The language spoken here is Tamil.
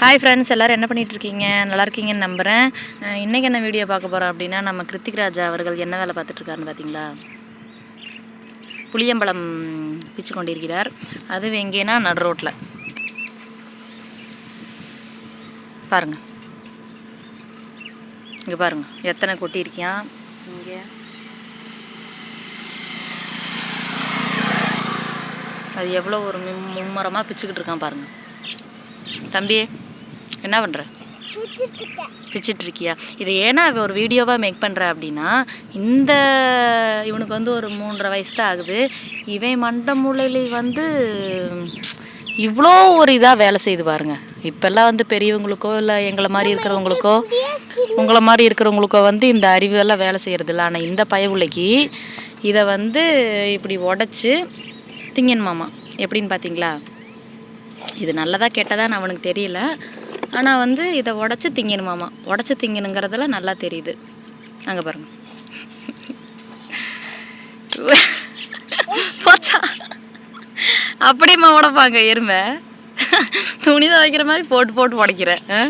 ஹாய் ஃப்ரெண்ட்ஸ் எல்லோரும் என்ன பண்ணிகிட்டு இருக்கீங்க நல்லா இருக்கீங்கன்னு நம்புகிறேன் இன்றைக்கி என்ன வீடியோ பார்க்க போகிறோம் அப்படின்னா நம்ம கிருத்திக் ராஜா அவர்கள் என்ன வேலை பார்த்துட்ருக்காருன்னு பார்த்தீங்களா? புளியம்பழம் பிச்சு கொண்டிருக்கிறார். அது எங்கேனா நடு ரோட்டில் பாருங்கள் இங்கே பாருங்கள் எத்தனை கொட்டியிருக்கியான் இங்கே. அது எவ்வளோ ஒரு மும் மும்மரமாக பிச்சுக்கிட்டு இருக்கான் பாருங்கள் தம்பி என்ன பண்ணுற பிச்சிட்டு இருக்கியா இதை ஏன்னா அவ ஒரு வீடியோவாக மேக் பண்ணுற அப்படின்னா இந்த இவனுக்கு வந்து ஒரு மூன்றரை வயசு தான் ஆகுது. இவன் மண்ட மூளையில வந்து இவ்வளோ ஒரு இதாக வேலை செய்து பாருங்க. இப்போல்லாம் வந்து பெரியவங்களுக்கோ இல்லை எங்களை மாதிரி இருக்கிறவங்களுக்கோ உங்களை மாதிரி இருக்கிறவங்களுக்கோ வந்து இந்த அறிவெல்லாம் வேலை செய்கிறது இல்லை ஆனால் இந்த பயவுலைக்கு இதை வந்து இப்படி உடச்சி திங்கன் மாமா. எப்படின்னு பார்த்தீங்களா? இது நல்லதா கெட்டதான்னு அவனுக்கு தெரியல. ஆனால் வந்து இதை உடச்சி திங்கணுமாமா? உடச்சி திங்கணுங்கிறதுல நல்லா தெரியுது. அங்கே பாருங்க. போச்சா? அப்படியேம்மா உடைப்பாங்க எருமை. துணி துவைக்கிற மாதிரி போட்டு போட்டு உடைக்கிறேன். ஆ?